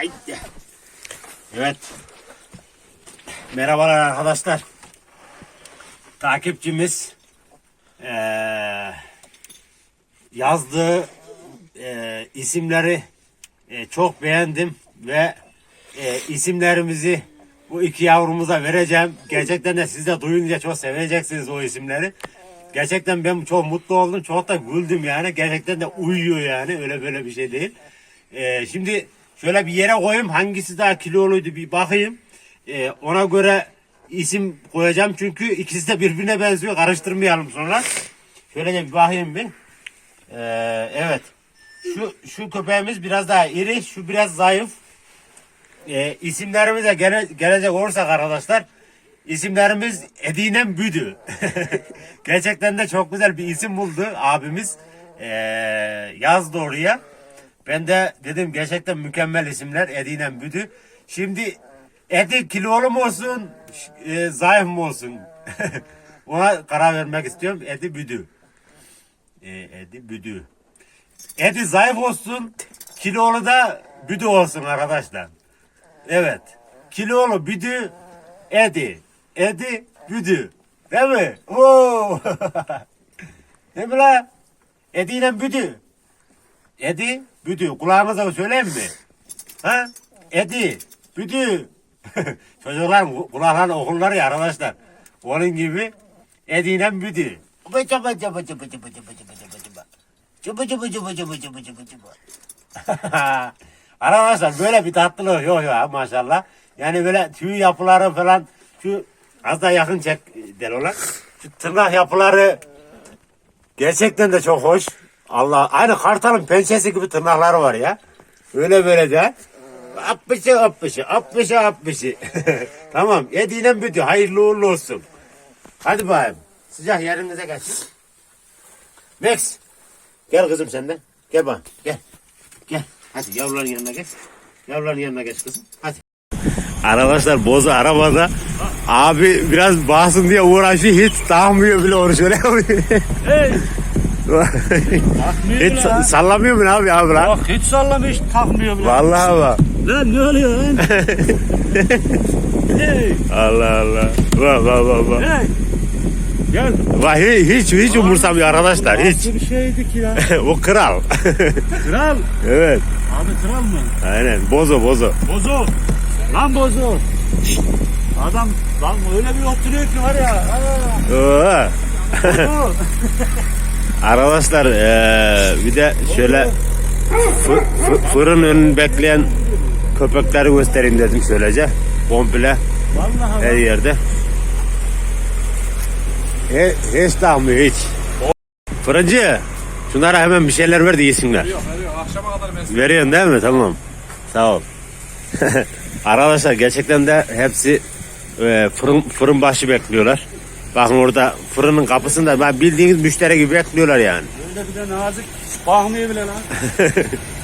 Haydi. Evet. Merhabalar arkadaşlar. Takipçimiz eee, yazdığı eee, isimleri eee, çok beğendim ve eee, isimlerimizi bu iki yavrumuza vereceğim. Gerçekten de siz de duyunca çok seveceksiniz o isimleri. Gerçekten ben çok mutlu oldum. Çok da güldüm yani. Gerçekten de uyuyor yani. Öyle böyle bir şey değil. Ee, şimdi şöyle bir yere koyayım. Hangisi daha kiloluydu bir bakayım. Ee, ona göre isim koyacağım. Çünkü ikisi de birbirine benziyor. Karıştırmayalım sonra. Şöyle de bir bakayım bir. Ee, evet. Şu, şu köpeğimiz biraz daha iri. Şu biraz zayıf. Ee, isimlerimize gele, gelecek olursak arkadaşlar isimlerimiz Edinem Büdü. Gerçekten de çok güzel bir isim buldu abimiz. Ee, yazdı oraya. Ben de dedim gerçekten mükemmel isimler Edinem Büdü. Şimdi Edi kilolu mu olsun, e, zayıf mı olsun? Ona karar vermek istiyorum. Edi Büdü. Ee, Edi Büdü. Edi zayıf olsun, kilolu da Büdü olsun arkadaşlar. Evet. Kilolu büdü edi. Edi büdü. Değil mi? Oo. Değil mi la? Ediyle büdü. Edi büdü. Kulağınıza söyleyeyim mi? Ha? Edi büdü. Çocuklar kulaklarını okurlar ya arkadaşlar. Onun gibi ediyle büdü. Bıcı bıcı bıcı bıcı bıcı bıcı bıcı bıcı bıcı. Cıbı cıbı cıbı cıbı cıbı cıbı cıbı. Arkadaşlar böyle bir tatlılık yok ya maşallah. Yani böyle tüy yapıları falan şu az da yakın çek del olan. Şu tırnak yapıları gerçekten de çok hoş. Allah aynı kartalın pençesi gibi tırnakları var ya. Öyle böyle de. Appışı appışı appışı appışı. tamam yediğine bütün hayırlı uğurlu olsun. Hadi bakayım. Sıcak yerinize geçin. Max. Gel kızım sen de. Gel bana. Gel. Gel. Hadi yavruların yanına geç. Yavruların yanına geç kızım. Hadi. Arkadaşlar bozu arabada. Abi biraz bağsın diye uğraşıyor. Hiç takmıyor bile onu şöyle. Hey! Hiç sa- sallamıyor mu abi abi lan? Bak hiç sallamış takmıyor bile. Vallahi bak. Lan ne oluyor lan? hey! Allah Allah. Bak bak bak bak. Hey! Gel. Bak hiç hiç, hiç umursamıyor arkadaşlar hiç. Nasıl bir şeydi ki ya? o kral. Kral. evet. Abi kral mı? Aynen. Bozo bozo. Bozo. Lan bozo. Adam lan öyle bir oturuyor ki var ya. Aa, bozo. Arkadaşlar eee, bir de şöyle fı- fı- fırın önünü bekleyen köpekleri göstereyim dedim şöylece. Komple Vallahi her yerde. He, hiç takmıyor hiç. Fırıncı şunlara hemen bir şeyler ver de yesinler. Yok yok akşama kadar ben Veriyorsun değil mi? Tamam. Sağ ol. Arkadaşlar gerçekten de hepsi e, fırın, fırın başı bekliyorlar. Bakın orada fırının kapısında ben bildiğiniz müşteri gibi bekliyorlar yani. Öyle bir de nazik. Bakmıyor bile lan.